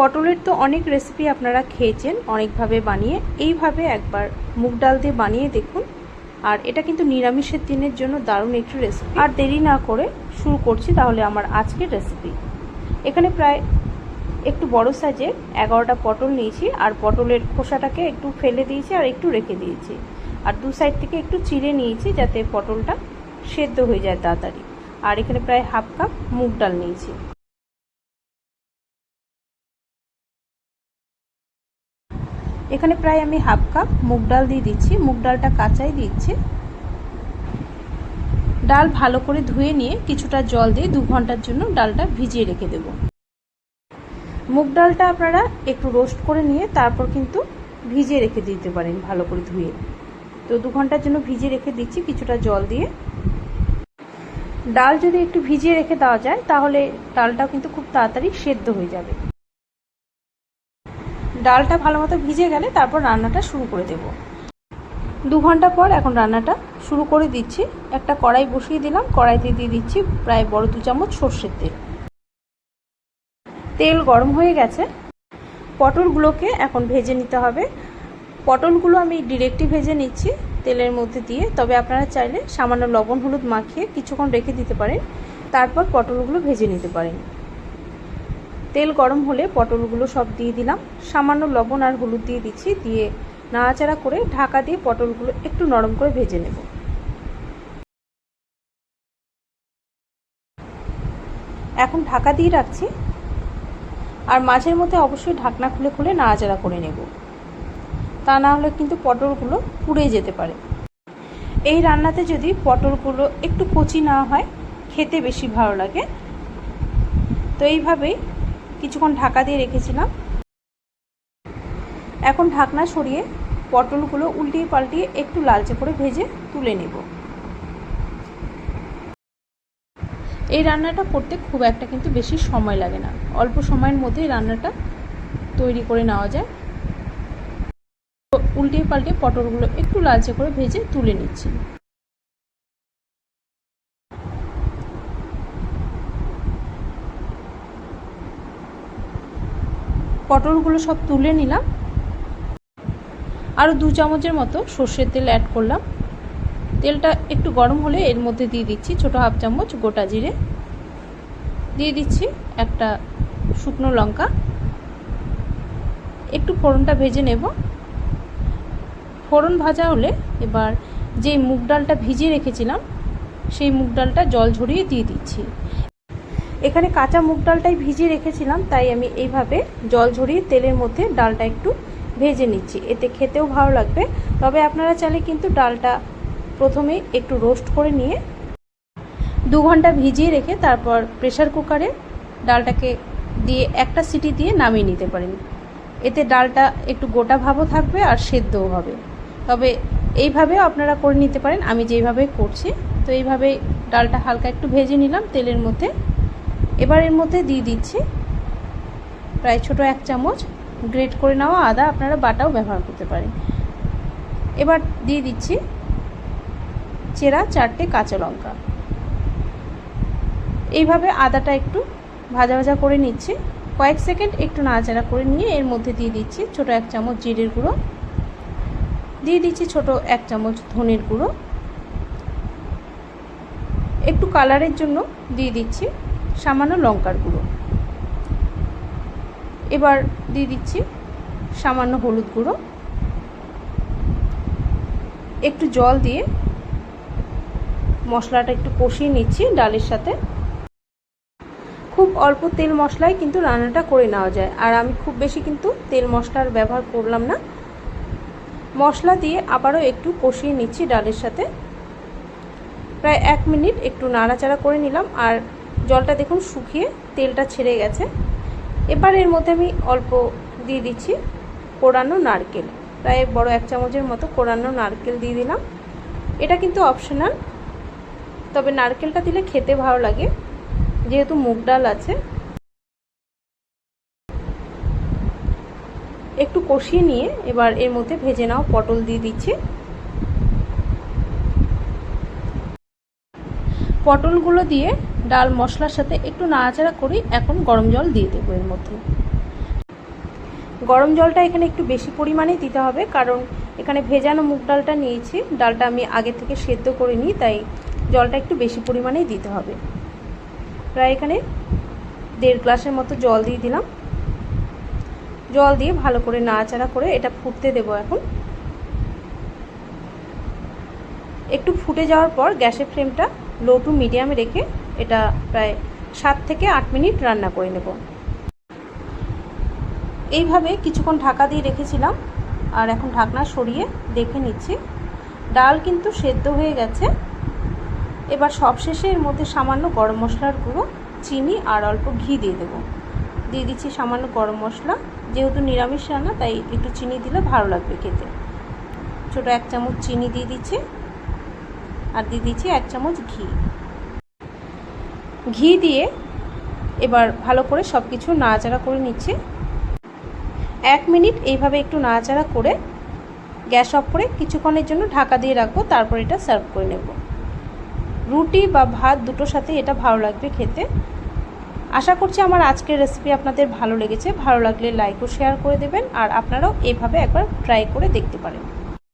পটলের তো অনেক রেসিপি আপনারা খেয়েছেন, অনেকভাবে বানিয়ে। এইভাবে একবার মুগ ডাল দিয়ে বানিয়ে দেখুন। আর এটা কিন্তু নিরামিষের দিনের জন্য দারুণ একটি রেসিপি আর দেরি না করে শুরু করছি তাহলে আমার আজকের রেসিপি এখানে প্রায় একটু বড় সাইজের এগারোটা পটল নিয়েছি, আর পটলের খোসাটাকে একটু ফেলে দিয়েছি আর একটু রেখে দিয়েছি। আর দু সাইড থেকে একটু চিড়ে নিয়েছি যাতে পটলটা সেদ্ধ হয়ে যায় তাড়াতাড়ি। আর এখানে প্রায় হাফ কাপ মুগ ডাল নিয়েছি। এখানে প্রায় আমি হাফ কাপ মুগ ডাল দিয়ে দিচ্ছি। মুগ ডালটা কাঁচাই দিচ্ছি। ডাল ভালো করে ধুয়ে নিয়ে কিছুটা জল দিয়ে দু ঘণ্টার জন্য ডালটা ভিজিয়ে রেখে দেব। মুগ ডালটা আপনারা একটু রোস্ট করে নিয়ে তারপর কিন্তু ভিজিয়ে রেখে দিতে পারেন ভালো করে ধুয়ে। তো দু ঘণ্টার জন্য ভিজিয়ে রেখে দিচ্ছি কিছুটা জল দিয়ে। ডাল যদি একটু ভিজিয়ে রেখে দেওয়া যায় তাহলে ডালটাও কিন্তু খুব তাড়াতাড়ি সেদ্ধ হয়ে যাবে। ডালটা ভালো মতো ভিজে গেলে তারপর রান্নাটা শুরু করে দেব। দু ঘণ্টা পর এখন রান্নাটা শুরু করে দিচ্ছি। একটা কড়াই বসিয়ে দিলাম। কড়াইতে দিয়ে দিচ্ছি প্রায় বড় দু চামচ সর্ষের তেল। তেল গরম হয়ে গেছে। পটলগুলোকে এখন ভেজে নিতে হবে। পটলগুলো আমি ডিরেক্টই ভেজে নিচ্ছি তেলের মধ্যে দিয়ে। তবে আপনারা চাইলে সামান্য লবণ হলুদ মাখিয়ে কিছুক্ষণ রেখে দিতে পারেন। তারপর পটলগুলো ভেজে নিতে পারেন। তেল গরম হলে পটলগুলো সব দিয়ে দিলাম। সামান্য লবণ আর হলুদ দিয়ে দিচ্ছি, দিয়ে নাড়াচাড়া করে ঢাকা দিয়ে পটলগুলো একটু নরম করে ভেজে নেব। এখন ঢাকা দিয়ে রাখছি। আর মাঝের মধ্যে অবশ্যই ঢাকনা খুলে খুলে নাড়াচাড়া করে নেব। তা না হলে কিন্তু পটলগুলো পুড়ে যেতে পারে। এই রান্নাতে যদি পটলগুলো একটু কচি না হয়, খেতে বেশি ভালো লাগে। তো এইভাবেই কিছুক্ষণ ঢাকা দিয়ে রেখেছিলাম। এখন ঢাকনা সরিয়ে পটলগুলো উল্টিয়ে পাল্টিয়ে একটু লালচে করে ভেজে তুলে নেব। এই রান্নাটা করতে খুব একটা কিন্তু বেশি সময় লাগে না। অল্প সময়ের মধ্যেই রান্নাটা তৈরি করে নেওয়া যায়। উল্টিয়ে পাল্টে পটলগুলো একটু লালচে করে ভেজে তুলে নিচ্ছি। পটলগুলো সব তুলে নিলাম। আরও দু চামচের মতো সর্ষের তেল অ্যাড করলাম। তেলটা একটু গরম হলে এর মধ্যে দিয়ে দিচ্ছি ছোটো হাফ চামচ গোটা জিরে। দিয়ে দিচ্ছি একটা শুকনো লঙ্কা। একটু ফোড়নটা ভেজে নেব। ফোড়ন ভাজা হলে এবার যেই মুগ ডালটা ভিজিয়ে রেখেছিলাম, সেই মুগ ডালটা জল ঝরিয়ে দিয়ে দিচ্ছি। এখানে কাঁচা মুগ ডালটাই ভিজিয়ে রেখেছিলাম, তাই আমি এইভাবে জল ঝরিয়ে তেলের মধ্যে ডালটা একটু ভেজে নিচ্ছি। এতে খেতেও ভালো লাগবে। তবে আপনারা চাইলে কিন্তু ডালটা প্রথমে একটু রোস্ট করে নিয়ে দু ঘণ্টা ভিজিয়ে রেখে তারপর প্রেশার কুকারে ডালটাকে দিয়ে একটা সিটি দিয়ে নামিয়ে নিতে পারেন। এতে ডালটা একটু গোটা ভাবও থাকবে আর সেদ্ধও হবে। তবে এইভাবেও আপনারা করে নিতে পারেন। আমি যেইভাবে করছি, তো এইভাবে ডালটা হালকা একটু ভেজে নিলাম, তেলের মধ্যে এবার এর মধ্যে দিয়ে দিচ্ছি প্রায় ছোট এক চামচ গ্রেট করে নেওয়া আদা। আপনারা বাটাও ব্যবহার করতে পারেন। এবার দিয়ে দিচ্ছি চেরা চারটে কাঁচা লঙ্কা। এইভাবে আদাটা একটু ভাজা ভাজা করে নিচ্ছি। কয়েক সেকেন্ড একটু নাড়াচাড়া করে নিয়ে এর মধ্যে দিয়ে দিচ্ছি ছোট এক চামচ জিরের গুঁড়ো। দিয়ে দিচ্ছি ছোট এক চামচ ধনের গুঁড়ো। একটু কালারের জন্য দিয়ে দিচ্ছি সামান্য লঙ্কার গুঁড়ো। এবার দিয়ে দিচ্ছি সামান্য হলুদ গুঁড়ো। একটু জল দিয়ে মশলাটা একটু কষিয়ে নিচ্ছি ডালের সাথে। খুব অল্প তেল মশলায় কিন্তু রান্নাটা করে নেওয়া যায়। আর আমি খুব বেশি কিন্তু তেল মশলার ব্যবহার করলাম না। মশলা দিয়ে আবারও একটু কষিয়ে নিচ্ছি ডালের সাথে। প্রায় এক মিনিট একটু নাড়াচাড়া করে নিলাম। আর জলটা দেখুন শুকিয়ে তেলটা ছেড়ে গেছে। এবার এর মধ্যে আমি অল্প দিয়ে দিচ্ছি কোরানো নারকেল। প্রায় বড় এক চামচের মতো কোরানো নারকেল দিয়ে দিলাম। এটা কিন্তু অপশনাল, তবে নারকেলটা দিলে খেতে ভালো লাগে, যেহেতু মুগ ডাল আছে। একটু কষিয়ে নিয়ে এবার এর মধ্যে ভেজে নাও পটল দিয়ে দিচ্ছি। পটলগুলো দিয়ে ডাল মশলার সাথে একটু নাড়াচাড়া করি এখন গরম জল দিয়ে দেবো এর মধ্যে। গরম জলটা এখানে একটু বেশি পরিমাণেই দিতে হবে, কারণ এখানে ভেজানো মুগ ডালটা নিয়েছি, ডালটা আমি আগে থেকে সেদ্ধ করে নিই, তাই জলটা একটু বেশি পরিমাণেই দিতে হবে। প্রায় এখানে দেড় গ্লাসের মতো জল দিয়ে দিলাম। জল দিয়ে ভালো করে নাড়াচাড়া করে এটা ফুটতে দেবো এখন। একটু ফুটে যাওয়ার পর গ্যাসের ফ্লেমটা লো টু মিডিয়ামে রেখে এটা প্রায় সাত থেকে আট মিনিট রান্না করে নেব। এইভাবে কিছুক্ষণ ঢাকা দিয়ে রেখেছিলাম। আর এখন ঢাকনা সরিয়ে দেখে নিচ্ছি। ডাল কিন্তু সেদ্ধ হয়ে গেছে। এবার সবশেষে এর মধ্যে সামান্য গরম মশলার গুঁড়ো, চিনি আর অল্প ঘি দিয়ে দেবো। দিয়ে দিচ্ছি সামান্য গরম মশলা। যেহেতু নিরামিষ রান্না, তাই একটু চিনি দিলে ভালো লাগবে খেতে। ছোটো এক চামচ চিনি দিয়ে দিচ্ছি। আর দিয়ে দিচ্ছি এক চামচ ঘি। ঘি দিয়ে এবার ভালো করে সব কিছু নাড়াচাড়া করে নিচ্ছে। এক মিনিট এইভাবে একটু নাড়াচাড়া করে গ্যাস অফ করে কিছুক্ষণের জন্য ঢাকা দিয়ে রাখব, তারপর এটা সার্ভ করে নেব। রুটি বা ভাত দুটোর সাথে এটা ভালো লাগবে খেতে। আশা করছি আমার আজকের রেসিপি আপনাদের ভালো লেগেছে। ভালো লাগলে লাইক ও শেয়ার করে দেবেন, আর আপনারাও এইভাবে একবার ট্রাই করে দেখতে পারেন।